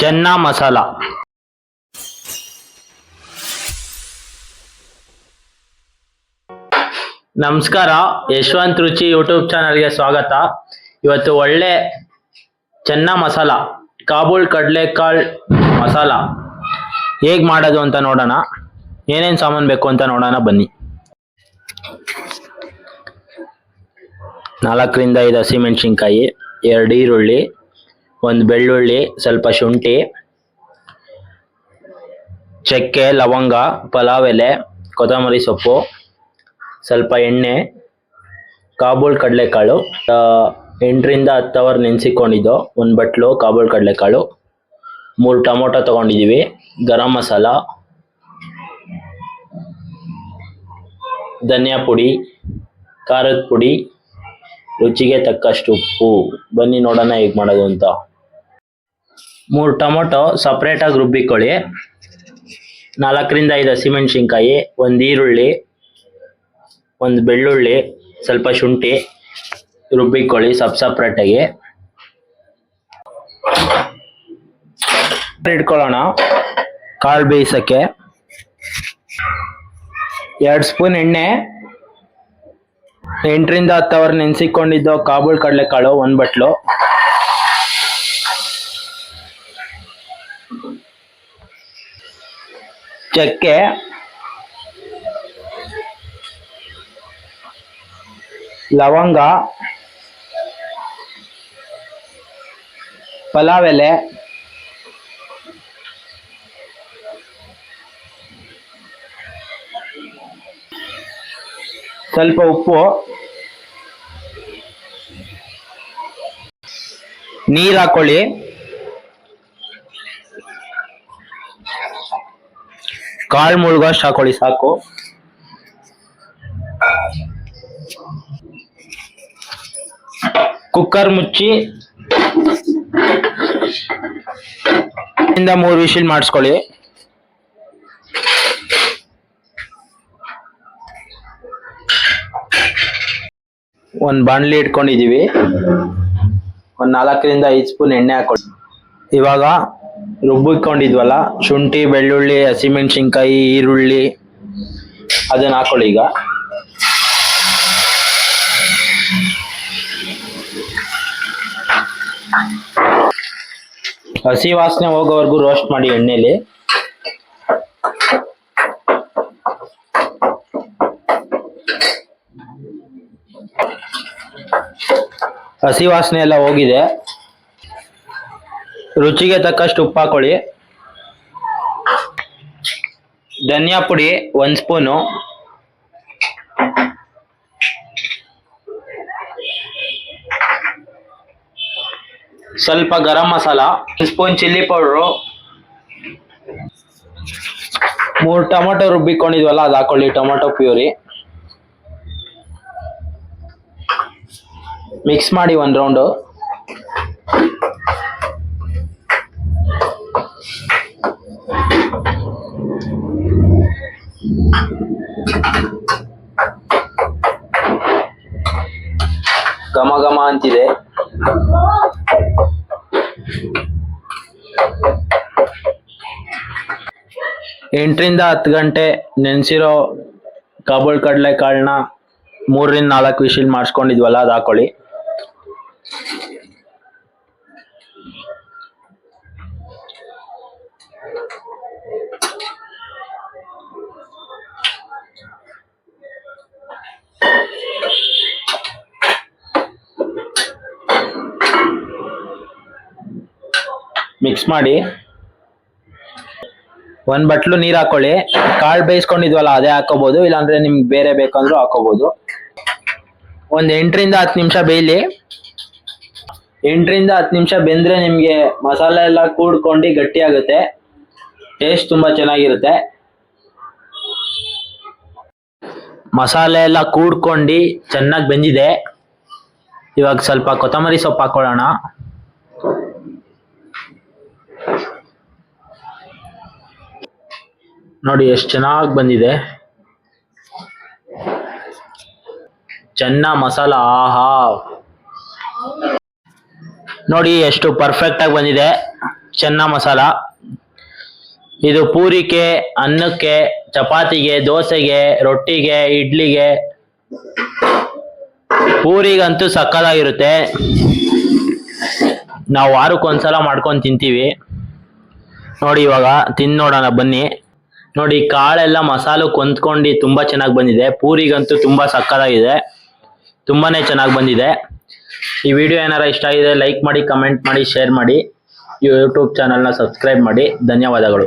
ಚೆನ್ನ ಮಸಾಲ. ನಮಸ್ಕಾರ, ಯಶವಂತ್ ರುಚಿ ಯೂಟ್ಯೂಬ್ ಚಾನಲ್ಗೆ ಸ್ವಾಗತ. ಇವತ್ತು ಒಳ್ಳೆ ಚೆನ್ನ ಮಸಾಲ, ಕಾಬೂಲ್ ಕಡಲೆಕಾಳು ಮಸಾಲ. ಹೇಗೆ ಮಾಡೋದು ಅಂತ ನೋಡೋಣ. ಏನೇನು ಸಾಮಾನು ಬೇಕು ಅಂತ ನೋಡೋಣ, ಬನ್ನಿ. ನಾಲ್ಕರಿಂದ ಐದು ಹಸಿಮೆಣಸಿನ್ಕಾಯಿ ಎರಡು ಈರುಳ್ಳಿ ಒಂದು ಬೆಳ್ಳುಳ್ಳಿ, ಸ್ವಲ್ಪ ಶುಂಠಿ, ಚಕ್ಕೆ, ಲವಂಗ, ಪಲಾವ್ ಎಲೆ, ಕೊತ್ತಂಬರಿ ಸೊಪ್ಪು, ಸ್ವಲ್ಪ ಎಣ್ಣೆ, ಕಾಬೂಲ್ ಕಡಲೆಕಾಳು ಎಂಟರಿಂದ ಹತ್ತು ಅವರ್ ನೆನೆಸಿಕೊಂಡಿದ್ದು. ಒಂದು ಬಟ್ಲು, ಕಾಬೂಲ್ ಕಡಲೆಕಾಳು, ಮೂರು ಟೊಮೊಟೊ ತೊಗೊಂಡಿದ್ದೀವಿ, ಗರಂ ಮಸಾಲ, ಧನಿಯಾ ಪುಡಿ, ಖಾರದ ಪುಡಿ, ರುಚಿಗೆ ತಕ್ಕಷ್ಟು ಉಪ್ಪು. ಬನ್ನಿ ನೋಡೋಣ ಹೇಗೆ ಮಾಡೋದು ಅಂತ. ಮೂರು ಟೊಮೊಟೊ ಸಪ್ರೇಟಾಗಿ ರುಬ್ಬಿಕೊಳ್ಳಿ. ನಾಲ್ಕರಿಂದ ಐದು ಹಸಿಮೆಣಸಿನ್ಕಾಯಿ ಒಂದು ಈರುಳ್ಳಿ, ಒಂದು ಬೆಳ್ಳುಳ್ಳಿ, ಸ್ವಲ್ಪ ಶುಂಠಿ ರುಬ್ಬಿಕೊಳ್ಳಿ ಸಪ್ ಸಪ್ರೇಟಾಗಿ ಇಟ್ಕೊಳ್ಳೋಣ. ಕಾಳು ಬೇಯಿಸೋಕ್ಕೆ. ಎರಡು ಸ್ಪೂನ್ ಎಣ್ಣೆ. ಎಂಟರಿಂದ ಹತ್ತು ಅವರ್ ನೆನೆಸಿಕೊಂಡಿದ್ದು ಕಾಬೂಲ್ ಕಡಲೆಕಾಳು ಒಂದು ಬಟ್ಲು. ಚಕ್ಕೆ ಲವಂಗ ಪಲಾವ್ ಎಲೆ ಸ್ವಲ್ಪ ಉಪ್ಪು ನೀರು ಹಾಕೊಳ್ಳಿ ಕಾಳು ಮುಳುಗೋಷ್ಟು ಹಾಕೊಳ್ಳಿ ಸಾಕು. ಕುಕ್ಕರ್ ಮುಚ್ಚಿ, ಇಂದ ಮೂರು ವಿಶಿಲ್ ಮಾಡಿಸ್ಕೊಳ್ಳಿ. ಒಂದು ಬಾಣಲಿ ಇಟ್ಕೊಂಡಿದೀವಿ. ಒಂದು ನಾಲ್ಕರಿಂದ ಐದು ಸ್ಪೂನ್ ಎಣ್ಣೆ ಹಾಕೊಳ್ಳಿ. ಇವಾಗ ರುಬ್ಬಿಕೊಂಡಿದ್ವಲ್ಲ, ಶುಂಠಿ, ಬೆಳ್ಳುಳ್ಳಿ, ಹಸಿಮೆಣಸಿನ್ಕಾಯಿ, ಈರುಳ್ಳಿ, ಅದನ್ನ ಹಾಕೊಳ್ಳಿ ಈಗ. ಹಸಿ ವಾಸನೆ ಹೋಗೋವರೆಗೂ ರೋಸ್ಟ್ ಮಾಡಿ ಎಣ್ಣೆಲಿ. ಹಸಿ ವಾಸನೆ ಎಲ್ಲ ಹೋಗಿದೆ. ರುಚಿಗೆ ತಕ್ಕಷ್ಟು ಉಪ್ಪು ಹಾಕೊಳ್ಳಿ ಧನಿಯಾ ಪುಡಿ ಒಂದು ಸ್ಪೂನು. ಸ್ವಲ್ಪ garam masala spoon chilli powder. ಮೂರು ಟೊಮೊಟೊ ರುಬ್ಬಿಕೊಂಡಿದ್ವಲ್ಲ, ಅದು ಹಾಕೊಳ್ಳಿ, ಟೊಮೊಟೊ ಪ್ಯೂರಿ. ಮಿಕ್ಸ್ ಮಾಡಿ ಒಂದು ರೌಂಡು ಘಮ ಅಂತಿದೆ. ಎಂಟರಿಂದ ಹತ್ತು ಗಂಟೆ ನೆನೆಸಿರೋ ಕಬೂಳ್ ಕಡಲೆ ಕಾಳನ್ನ ಮೂರರಿಂದ ನಾಲ್ಕು ವಿಶಿಲ್ ಮಾಡಿಸ್ಕೊಂಡಿದ್ವಲ್ಲ ಅದು ಹಾಕೊಳ್ಳಿ ಮಿಕ್ಸ್ ಮಾಡಿ. ಒಂದ್ ಬಟ್ಲು ನೀರ್ ಹಾಕೊಳ್ಳಿ. ಕಾಳು ಬೇಯಿಸ್ಕೊಂಡಿದ್ವಲ್ಲ, ಅದೇ ಹಾಕೋಬಹುದು ಇಲ್ಲಾಂದ್ರೆ ನಿಮ್ಗೆ ಬೇರೆ ಬೇಕಂದ್ರೂ ಹಾಕೋಬಹುದು ಒಂದ್ ಎಂಟರಿಂದ ಹತ್ತು ನಿಮಿಷ ಬೇಯಲಿ. ಎಂಟರಿಂದ ಹತ್ತು ನಿಮಿಷ ಬೆಂದ್ರೆ ನಿಮ್ಗೆ ಮಸಾಲೆ ಎಲ್ಲ ಕೂಡ್ಕೊಂಡು ಗಟ್ಟಿ ಆಗುತ್ತೆ ಟೇಸ್ಟ್ ತುಂಬಾ ಚೆನ್ನಾಗಿರುತ್ತೆ. ಮಸಾಲೆ ಎಲ್ಲ ಕೂಡ್ಕೊಂಡು ಚೆನ್ನಾಗಿ ಬೆಂದಿದೆ. ಇವಾಗ ಸ್ವಲ್ಪ ಕೊತ್ತಂಬರಿ ಸೊಪ್ಪು ಹಾಕೊಳ್ಳೋಣ. ನೋಡಿ ಎಷ್ಟು ಚೆನ್ನಾಗಿ ಬಂದಿದೆ. ಚೆನ್ನ ಮಸಾಲ, ಆಹಾ. ನೋಡಿ ಎಷ್ಟು ಪರ್ಫೆಕ್ಟ್ ಆಗಿ ಬಂದಿದೆ ಚೆನ್ನ ಮಸಾಲ. ಇದು ಪೂರಿಗೆ, ಅನ್ನಕ್ಕೆ, ಚಪಾತಿಗೆ, ದೋಸೆಗೆ, ರೊಟ್ಟಿಗೆ, ಇಡ್ಲಿಗೆ. ಪೂರಿಗಂತೂ ಸಕ್ಕದಾಗಿರುತ್ತೆ ನಾವು ವಾರಕ್ಕೊಂದ್ಸಲ ಮಾಡ್ಕೊಂಡು ತಿಂತೀವಿ. ನೋಡಿ ಇವಾಗ ತಿಂದು ನೋಡೋಣ ಬನ್ನಿ. ನೋಡಿ, ಕಾಳೆಲ್ಲ ಮಸಾಲು ಕೊಂದ್ಕೊಂಡು ತುಂಬಾ ಚೆನ್ನಾಗಿ ಬಂದಿದೆ. ಪೂರಿಗಂತೂ ತುಂಬಾ ಸಕ್ಕದಾಗಿದೆ ತುಂಬಾನೇ ಚೆನ್ನಾಗಿ ಬಂದಿದೆ. ಈ ವಿಡಿಯೋ ಏನಾರ ಇಷ್ಟ ಆಗಿದೆ ಲೈಕ್ ಮಾಡಿ, ಕಮೆಂಟ್ ಮಾಡಿ, ಶೇರ್ ಮಾಡಿ. ಯೂಟ್ಯೂಬ್ ಚಾನಲ್ನ ಸಬ್ಸ್ಕ್ರೈಬ್ ಮಾಡಿ. ಧನ್ಯವಾದಗಳು.